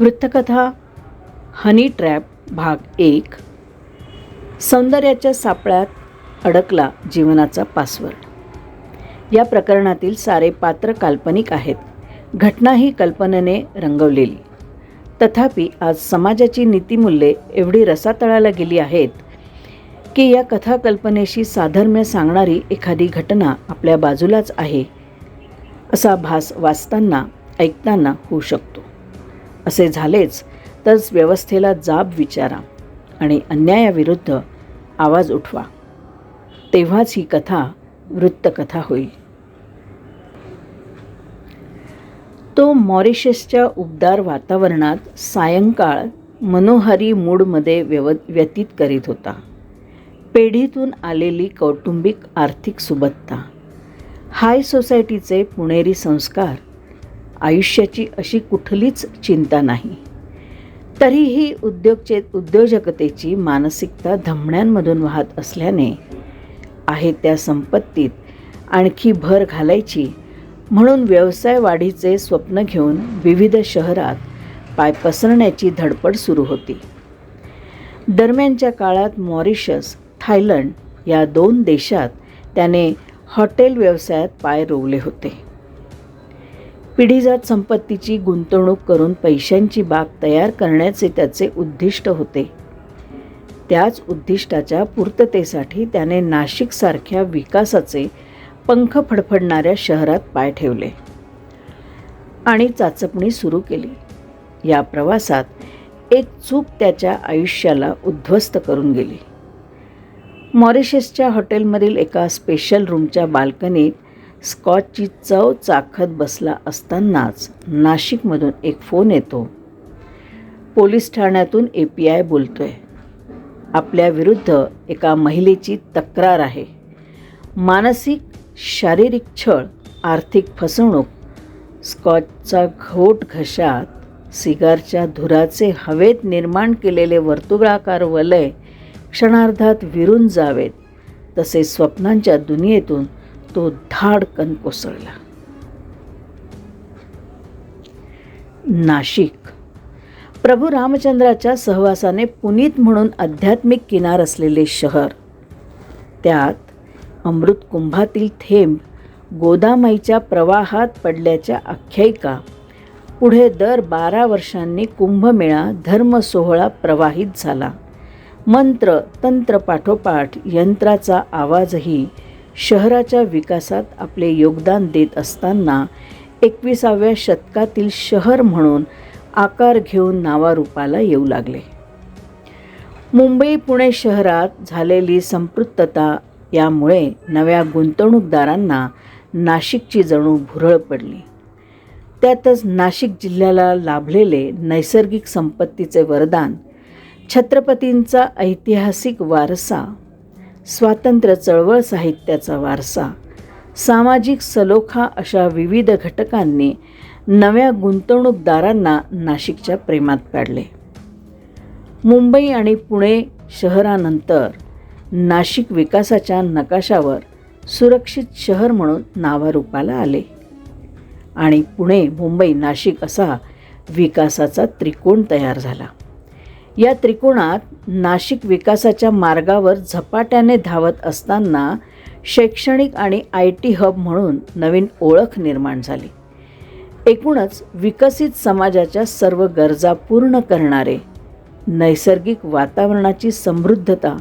वृत्तकथा honey trap भाग एक. सौंदर्याच्या सापळ्यात अडकला जीवनाचा पासवर्ड. या प्रकरणातील सारे पात्र काल्पनिक आहेत. घटना ही कल्पनेने रंगवलेली. तथापि आज समाजाची नीतिमूल्ये एवढी रसातळाला गेली आहेत की या कथाकल्पनेशी साधर्म्य सांगणारी एखादी घटना आपल्या बाजूलाच आहे असा भास वाचताना ऐकताना होऊ शकतो. असे झालेच तर व्यवस्थेला जाब विचारा आणि अन्यायाविरुद्ध आवाज उठवा. तेव्हाच ही कथा वृत्तकथा होईल. तो मॉरिशसच्या उबदार वातावरणात सायंकाळ मनोहारी मूडमध्ये व्यव व्यतीत करीत होता. पेढीतून आलेली कौटुंबिक आर्थिक सुबत्ता. हाय सोसायटीचे पुणेरी संस्कार आयुष्याची अशी कुठलीच चिंता नाही. तरीही उद्योगचे उद्योजकतेची मानसिकता धमण्यांमधून वाहत असल्याने आहे त्या संपत्तीत आणखी भर घालायची. म्हणून व्यवसाय वाढीचे स्वप्न घेऊन विविध शहरात पाय पसरण्याची धडपड सुरू होती. दरम्यानच्या काळात मॉरिशस थायलंड या दोन देशात त्याने हॉटेल व्यवसायात पाय रोवले होते. पिढीजात संपत्तीची गुंतवणूक करून पैशांची बाब तयार करण्याचे त्याचे उद्दिष्ट होते. त्याच उद्दिष्टाच्या पूर्ततेसाठी त्याने नाशिकसारख्या विकासाचे पंख फडफडणाऱ्या शहरात पाय ठेवले आणि चाचपणी सुरू केली. या प्रवासात एक चूक त्याच्या आयुष्याला उद्ध्वस्त करून गेली. मॉरिशसच्या हॉटेलमधील एका स्पेशल रूमच्या बाल्कनीत स्कॉचची चव चाखत बसला असतानाच नाशिकमधून एक फोन येतो. पोलीस ठाण्यातून ए पी आय बोलतो आपल्या विरुद्ध एका महिलेची तक्रार आहे. मानसिक शारीरिक छळ आर्थिक फसवणूक स्कॉचचा घोट घशात सिगारच्या धुराचे हवेत निर्माण केलेले वर्तुळाकार वलय क्षणार्धात विरून जावेत. तसे स्वप्नांच्या दुनियेतून तो धाडकन कोसळला. नाशिक. प्रभू रामचंद्राच्या सहवासाने पुनीत म्हणून आध्यात्मिक किनार असलेले शहर. त्यात अमृत कुंभातील थेंब गोदामाईच्या प्रवाहात पडल्याच्या आख्यायिका. पुढे दर बारा वर्षांनी कुंभमेळा धर्म सोहळा प्रवाहित झाला. मंत्र तंत्र पाठोपाठ यंत्राचा आवाजही शहराच्या विकासात आपले योगदान देत असताना एकविसाव्या शतकातील शहर म्हणून आकार घेऊन नावारूपाला येऊ लागले. मुंबई पुणे शहरात झालेली संपृक्तता यामुळे नव्या गुंतवणूकदारांना नाशिकची जणू भुरळ पडली. त्यातच नाशिक जिल्ह्याला लाभलेले नैसर्गिक संपत्तीचे वरदान छत्रपतींचा ऐतिहासिक वारसा स्वातंत्र्य चळवळ साहित्याचा वारसा. सामाजिक सलोखा अशा विविध घटकांनी नव्या गुंतवणूकदारांना नाशिकच्या प्रेमात पाडले. मुंबई आणि पुणे शहरानंतर नाशिक विकासाच्या नकाशावर सुरक्षित शहर म्हणून नावारूपाला आले. आणि पुणे मुंबई नाशिक असा विकासाचा त्रिकोण तयार झाला. या त्रिकोणात नाशिक विकासाच्या मार्गावर झपाट्याने धावत असताना शैक्षणिक आणि आय टी हब म्हणून नवीन ओळख निर्माण झाली. एकूणच विकसित समाजाच्या सर्व गरजा पूर्ण करणारे नैसर्गिक वातावरणाची समृद्धता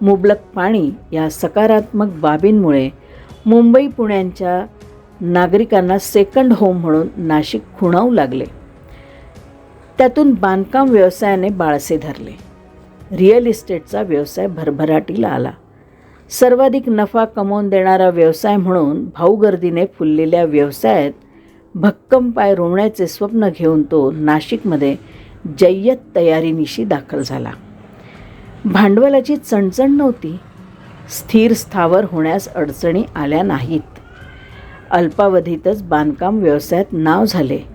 मुबलक पाणी या सकारात्मक बाबींमुळे मुंबई पुण्यांच्या नागरिकांना सेकंड होम म्हणून नाशिक खुणावू लागले. त्यातून बांधकाम व्यवसायाने बाळसे धरले. रिअल इस्टेटचा व्यवसाय भरभराटीला आला. सर्वाधिक नफा कमवून देणारा व्यवसाय म्हणून भाऊगर्दीने फुललेल्या व्यवसायात भक्कम पाय रोवण्याचे स्वप्न घेऊन तो नाशिकमध्ये जय्यत तयारीनिशी दाखल झाला. भांडवलाची चणचण नव्हती. स्थिर स्थावर होण्यास अडचणी आल्या नाहीत. अल्पावधीतच बांधकाम व्यवसायात नाव झाले.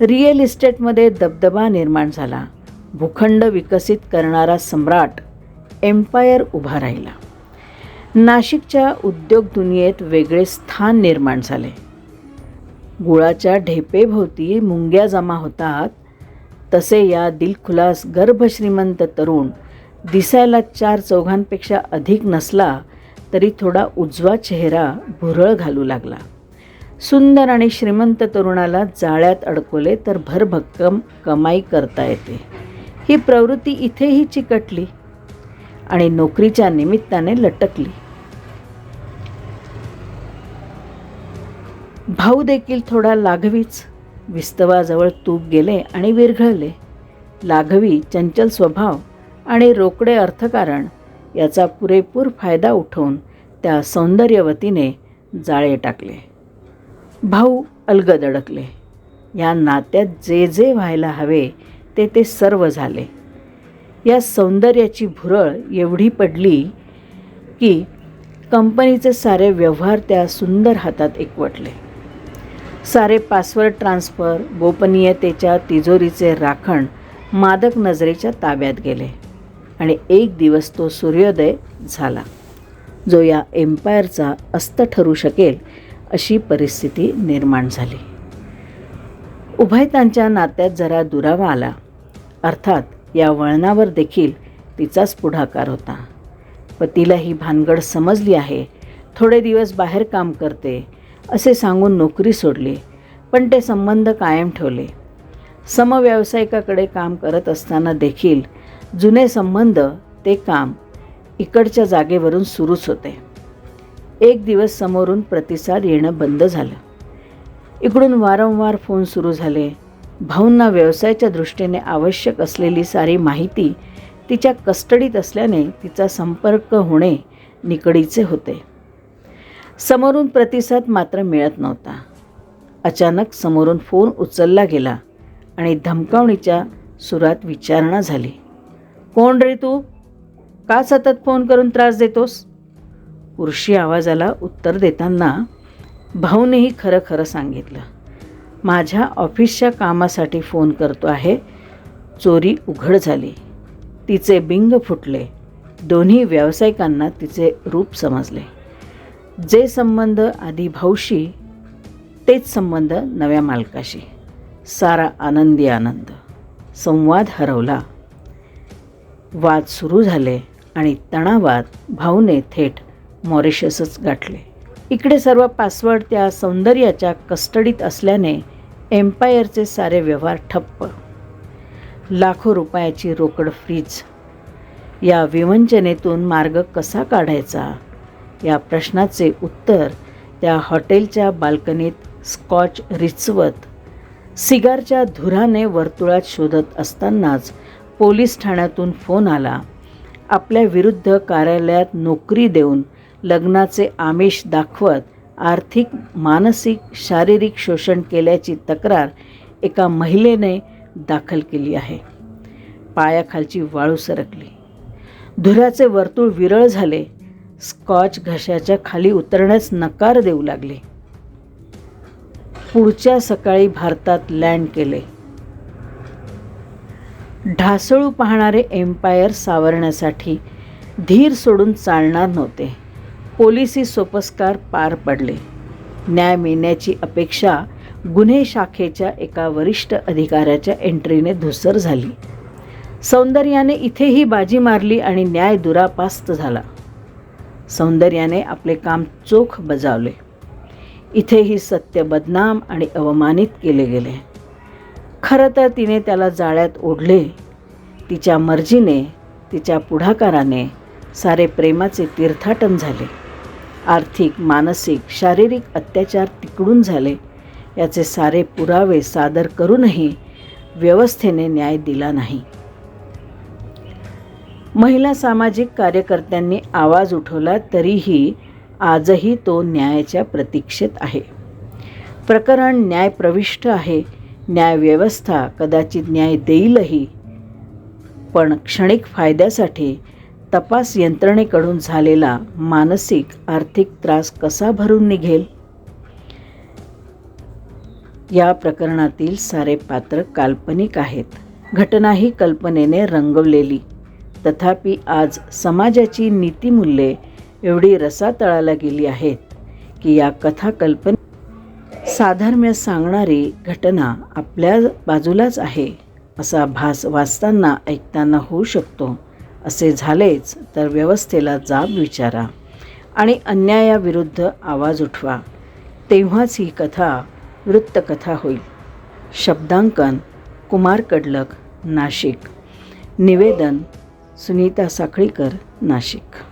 रिअल इस्टेटमध्ये दबदबा निर्माण झाला. भूखंड विकसित करणारा सम्राट एम्पायर उभा राहिला. नाशिकच्या उद्योग दुनियेत वेगळे स्थान निर्माण झाले. गुळाच्या ढेपेभोवती मुंग्या जमा होतात. तसे या दिलखुलास गर्भश्रीमंत तरुण दिसायला चार चौघांपेक्षा अधिक नसला तरी थोडा उजवा चेहरा भुरळ घालू लागला. सुंदर आणि श्रीमंत तरुणाला जाळ्यात अडकवले तर भरभक्कम कमाई करता येते. ही प्रवृत्ती इथेही चिकटली आणि नोकरीच्या निमित्ताने लटकली. भाऊ देखील थोडा लाघवीच. विस्तवाजवळ तूप गेले आणि विरघळले. लाघवी चंचल स्वभाव आणि रोकडे अर्थकारण याचा पुरेपूर फायदा उठवून त्या सौंदर्यवतीने जाळे टाकले. भाऊ अलगद अडकले या नात्यात जे जे व्हायला हवे ते ते सर्व झाले. या सौंदर्याची भुरळ एवढी पडली की कंपनीचे सारे व्यवहार त्या सुंदर हातात एकवटले. सारे पासवर्ड ट्रान्सफर गोपनीयतेच्या तिजोरीचे राखण मादक नजरेच्या ताब्यात गेले आणि एक दिवस तो सूर्योदय झाला जो या एम्पायरचा अस्त ठरू शकेल अशी परिस्थिती निर्माण झाली. उभयतांच्या नात्यात जरा दुरावा आला. अर्थात या वळणावर देखील तिचाच पुढाकार होता. पतीला ही भानगड समजली आहे. थोडे दिवस बाहेर काम करते असे सांगून नोकरी सोडली पण ते संबंध कायम ठेवले. समव्यावसायिकाकडे काम करत असताना देखील जुने संबंध ते काम इकडच्या जागेवरून सुरूच होते. एक दिवस समोरून प्रतिसाद येणं बंद झालं. इकडून वारंवार फोन सुरू झाले. भाऊंना व्यवसायाच्या दृष्टीने आवश्यक असलेली सारी माहिती तिच्या कस्टडीत असल्याने तिचा संपर्क होणे निकडीचे होते. समोरून प्रतिसाद मात्र मिळत नव्हता. अचानक समोरून फोन उचलला गेला आणि धमकावणीच्या सुरात विचारणा झाली. कोण रे तू? का सतत फोन करून त्रास देतोस? पुरुषी आवाजाला उत्तर देताना भाऊनेही खरं खरं सांगितलं. माझ्या ऑफिसच्या कामासाठी फोन करतो आहे. चोरी उघड झाली. तिचे बिंग फुटले. दोन्ही व्यावसायिकांना तिचे रूप समजले. जे संबंध आधी भाऊशी तेच संबंध नव्या मालकाशी. सारा आनंदी आनंद. संवाद हरवला. वाद सुरू झाले आणि तणावात भाऊने थेट मॉरिशसच गाठले. इकडे सर्व पासवर्ड त्या सौंदर्याच्या कस्टडीत असल्याने एम्पायरचे सारे व्यवहार ठप्प. लाखो रुपयाची रोकड फ्रीज. या विवंचनेतून मार्ग कसा काढायचा? या प्रश्नाचे उत्तर त्या हॉटेलच्या बाल्कनीत स्कॉच रिचवत सिगारच्या धुराने वर्तुळात शोधत असतानाच पोलीस ठाण्यातून फोन आला. आपल्या विरुद्ध कार्यालयात नोकरी देऊन लग्नाचे आमिष दाखवत आर्थिक मानसिक शारीरिक शोषण केल्याची तक्रार एका महिलेने दाखल केली आहे. पायाखालची वाळू सरकली. धुराचे वर्तुळ विरळ झाले. स्कॉच घशाच्या खाली उतरण्यास नकार देऊ लागले. पुढच्या सकाळी भारतात लँड केले. ढासळू पाहणारे एम्पायर सावरण्यासाठी धीर सोडून चालणार नव्हते. पोलिसी सोपस्कार पार पडले. न्याय मिळण्याची अपेक्षा गुन्हे शाखेच्या एका वरिष्ठ अधिकाऱ्याच्या एंट्रीने धुसर झाली. सौंदर्याने इथेही बाजी मारली आणि न्याय दुरापास्त झाला. सौंदर्याने आपले काम चोख बजावले. इथेही सत्य बदनाम आणि अवमानित केले गेले. खरं तर तिने त्याला जाळ्यात ओढले. तिच्या मर्जीने तिच्या पुढाकाराने सारे प्रेमाचे तीर्थाटन झाले. आर्थिक मानसिक शारीरिक अत्याचार तिकडून झाले. याचे सारे पुरावे सादर करूनही व्यवस्थेने न्याय दिला नाही. महिला सामाजिक कार्यकर्त्यांनी आवाज उठवला तरीही आजही तो न्यायाच्या प्रतीक्षेत आहे. प्रकरण न्यायप्रविष्ट आहे. न्यायव्यवस्था कदाचित न्याय देईलही पण क्षणिक फायद्यासाठी तपास यंत्रणेकडून झालेला मानसिक आर्थिक त्रास कसा भरून निघेल? या प्रकरणातील सारे पात्र काल्पनिक आहेत. घटनाही कल्पनेने रंगवलेली. तथापि आज समाजाची नीतिमूल्ये एवढी रसातळाला गेली आहेत की या कथा कल्पने साधर्म्य सांगणारी घटना आपल्या बाजूलाच आहे असा भास वाचताना ऐकताना होऊ शकतो. असे झालेच तर व्यवस्थेला जाब विचारा आणि अन्यायाविरुद्ध आवाज उठवा. तेव्हाच ही कथा वृत्तकथा होईल. शब्दांकन कुमार कडलक नाशिक. निवेदन सुनीता साखळीकर नाशिक.